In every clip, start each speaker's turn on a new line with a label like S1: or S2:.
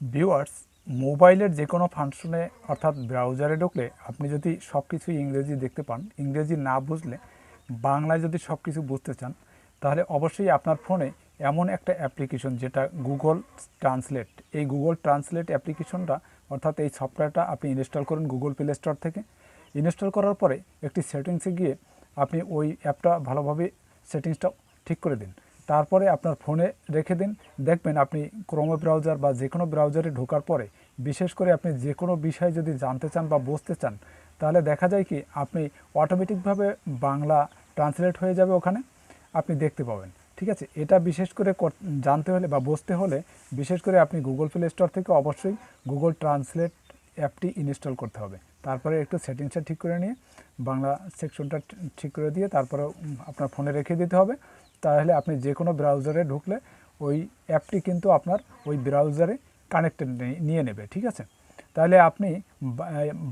S1: Viewers মোবাইলের যে কোনো ফাংশনে অর্থাৎ ব্রাউজারে ঢুকলে আপনি যদি সব কিছুই ইংরেজি দেখতে পান, ইংরেজি না বুঝলে বাংলায় যদি সব কিছু বুঝতে চান, তাহলে অবশ্যই আপনার ফোনে এমন একটা অ্যাপ্লিকেশন যেটা গুগল ট্রান্সলেট এই গুগল ট্রান্সলেট অ্যাপ্লিকেশনটা অর্থাৎ এই সফটওয়্যারটা আপনি ইনস্টল করুন গুগল প্লে স্টোর থেকে। ইনস্টল করার পরে একটি সেটিংসে গিয়ে আপনি ওই অ্যাপটা ভালোভাবে সেটিংসটা ঠিক করে দিন। তারপরে আপনার ফোনে রেখে দিন। দেখবেন আপনি ক্রোমো ব্রাউজার বা যে কোনো ব্রাউজারে ঢোকার পরে, বিশেষ করে আপনি যে কোনো বিষয় যদি জানতে চান বা বুঝতে চান, তাহলে দেখা যায় কি, আপনি অটোমেটিকভাবে বাংলা ট্রান্সলেট হয়ে যাবে ওখানে, আপনি দেখতে পাবেন। ঠিক আছে? এটা বিশেষ করে জানতে হলে বা বুঝতে হলে বিশেষ করে আপনি গুগল প্লে স্টোর থেকে অবশ্যই গুগল ট্রান্সলেট অ্যাপটি ইনস্টল করতে হবে। তারপরে একটু সেটিংসটা ঠিক করে নিয়ে, বাংলা সেকশনটা ঠিক করে দিয়ে তারপরে আপনার ফোনে রেখে দিতে হবে। তাহলে আপনি যে কোনো ব্রাউজারে ঢুকলে ওই অ্যাপটি কিন্তু আপনার ওই ব্রাউজারে কানেক্টেড নিয়ে নেবে, ঠিক আছে? তাহলে আপনি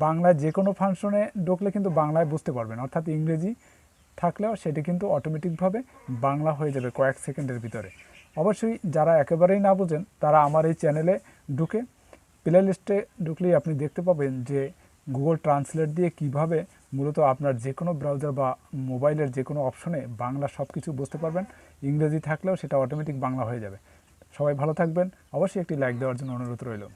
S1: বাংলায় যে কোনো ফাংশনে ঢুকলে কিন্তু বাংলায় বুঝতে পারবেন। অর্থাৎ ইংরেজি থাকলেও সেটি কিন্তু অটোমেটিকভাবে বাংলা হয়ে যাবে কয়েক সেকেন্ডের ভিতরে। অবশ্যই যারা একেবারেই না বোঝেন, তারা আমার এই চ্যানেলে ঢুকে প্লে লিস্টে ঢুকলেই আপনি দেখতে পাবেন যে গুগল ট্রান্সলেট দিয়ে কীভাবে মূলত আপনার যে কোনো ব্রাউজার বা মোবাইলের যে কোনো অপশনে বাংলা সব কিছু বুঝতে পারবেন, ইংরেজি থাকলেও সেটা অটোমেটিক বাংলা হয়ে যাবে। সবাই ভালো থাকবেন, অবশ্যই একটি লাইক দেওয়ার জন্য অনুরোধ রইল।